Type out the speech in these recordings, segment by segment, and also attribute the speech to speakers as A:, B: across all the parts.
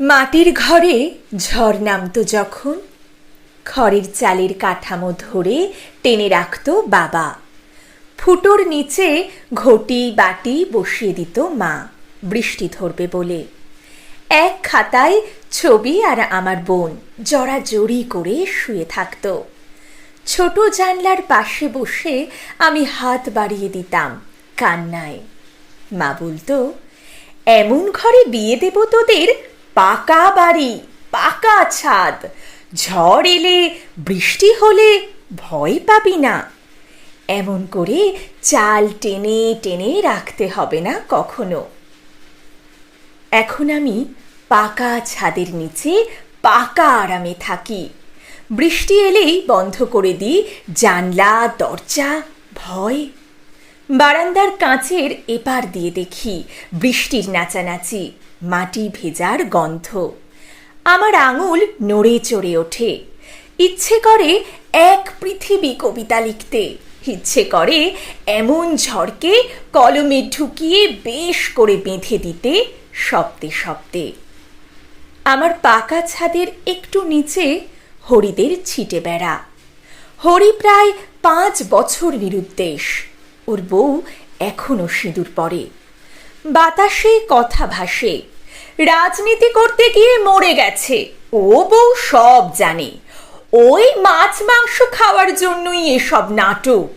A: মাটির ঘরে ঝড় নামতো যখন, খড়ের চালের কাঠামো ধরে টেনে রাখতো বাবা। ফুটোর নিচে ঘটি বাটি বসিয়ে দিত মা, বৃষ্টি ধরবে বলে। এক খাতায় ছবি আর আমার বোন জড়াজড়ি করে শুয়ে থাকতো। ছোট জানলার পাশে বসে আমি হাত বাড়িয়ে দিতাম কান্নায়। মা বলতো, এমন ঘরে বিয়ে দেব তোদের পাকা বাড়ি, পাকা ছাদ। ঝড় এলে, বৃষ্টি হলে ভয় পাবি না। এমন করে চাল টেনে টেনে রাখতে হবে না কখনো। এখন আমি পাকা ছাদের নিচে পাকা আরামে থাকি। বৃষ্টি এলেই বন্ধ করে দিই জানলা, দরজা, ভয়। বারান্দার কাঁচের এপার দিয়ে দেখি বৃষ্টির নাচানাচি, মাটি ভেজার গন্ধ। আমার আঙুল নড়ে চড়ে ওঠে। ইচ্ছে করে এক পৃথিবী কবিতা লিখতে। ইচ্ছে করে এমন ঝড়কে কলমে ঢুকিয়ে বেশ করে বেঁধে দিতে শব্দে শব্দে। আমার পাকা ছাদের একটু নিচে হরিদের ছিটে বেড়া। হরি প্রায় পাঁচ বছর নিরুদ্দেশ ওর বউ এখনও সিঁদুর পরে। বাতাসে কথা ভাসে। রাজনীতি করতে গিয়ে মরে গেছে। ও বউ সব জানে। ওই মাছ মাংস খাওয়ার জন্যই এসব নাটক।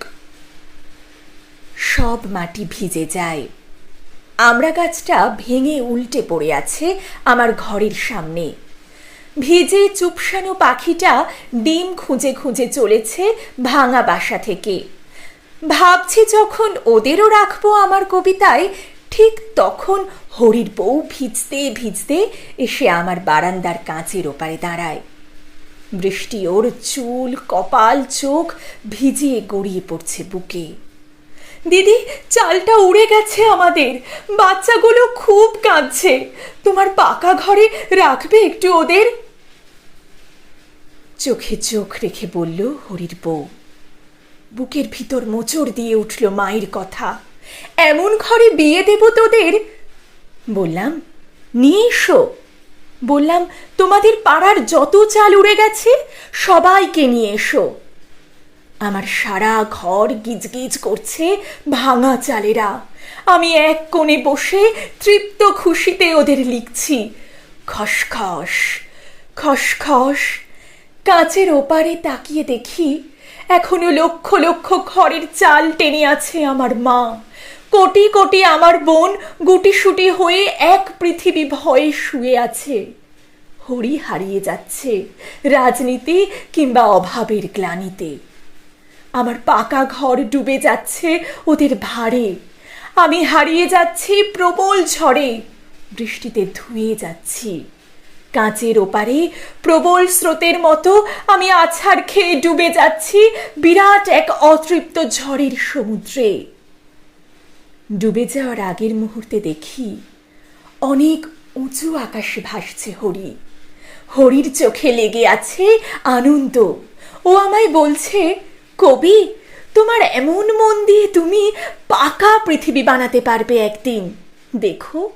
A: সব মাটি ভিজে যায়। আমরা গাছটা ভেঙে উল্টে পড়ে আছে আমার ঘরের সামনে। ভিজে চুপসানো পাখিটা ডিম খুঁজে খুঁজে চলেছে ভাঙা বাসা থেকে। ভাবছি যখন ওদেরও রাখব আমার কবিতায়, ঠিক তখন হরির বউ ভিজতে ভিজতে এসে আমার বারান্দার কাঁচের ওপারে দাঁড়ায়। বৃষ্টি ওর চুল, কপাল, চোখ ভিজিয়ে গড়িয়ে পড়ছে বুকে। দিদি, চালটা উড়ে গেছে আমাদের। বাচ্চাগুলো খুব কাঁদছে। তোমার পাকা ঘরে রাখবে একটু ওদের? চোখে চোখ রেখে বলল হরির বউ। বুকের ভিতর মোচড় দিয়ে উঠল মায়ের কথা। এমন ঘরে বিয়ে দেব তোদের? বললাম, নিয়ে এসো। বললাম, তোমাদের পাড়ার যত চাল উড়ে গেছে, সবাইকে নিয়ে এসো। আমার সারা ঘর গিজগিজ করছে ভাঙা চালেরা। আমি এক কোণে বসে তৃপ্ত খুশিতে ওদের লিখছি, খসখস খসখস। কাঁচের ওপারে তাকিয়ে দেখি এখনও লক্ষ লক্ষ খড়ের চাল টেনে আছে আমার মা। কোটি কোটি আমার বোন গুটিসুটি হয়ে এক পৃথিবী ভয়ে শুয়ে আছে। হরি হারিয়ে যাচ্ছে রাজনীতি কিংবা অভাবের গ্লানিতে। আমার পাকা ঘর ডুবে যাচ্ছে ওদের ভারে আমি হারিয়ে যাচ্ছি প্রবল ঝড়ে। বৃষ্টিতে ধুয়ে যাচ্ছি। কাঁচের ওপারে প্রবল স্রোতের মতো আমি আছাড় খেয়ে ডুবে যাচ্ছি বিরাট এক অতৃপ্ত ঝড়ের সমুদ্রে। ডুবে যাওয়ার আগের মুহূর্তে দেখি অনেক উঁচু আকাশে ভাসছে হরি। হরির চোখে লেগে আছে আনন্দ। ও আমায় বলছে, কবি, তোমার এমন মন দিয়ে তুমি পাকা পৃথিবী বানাতে পারবে একদিন। দেখো।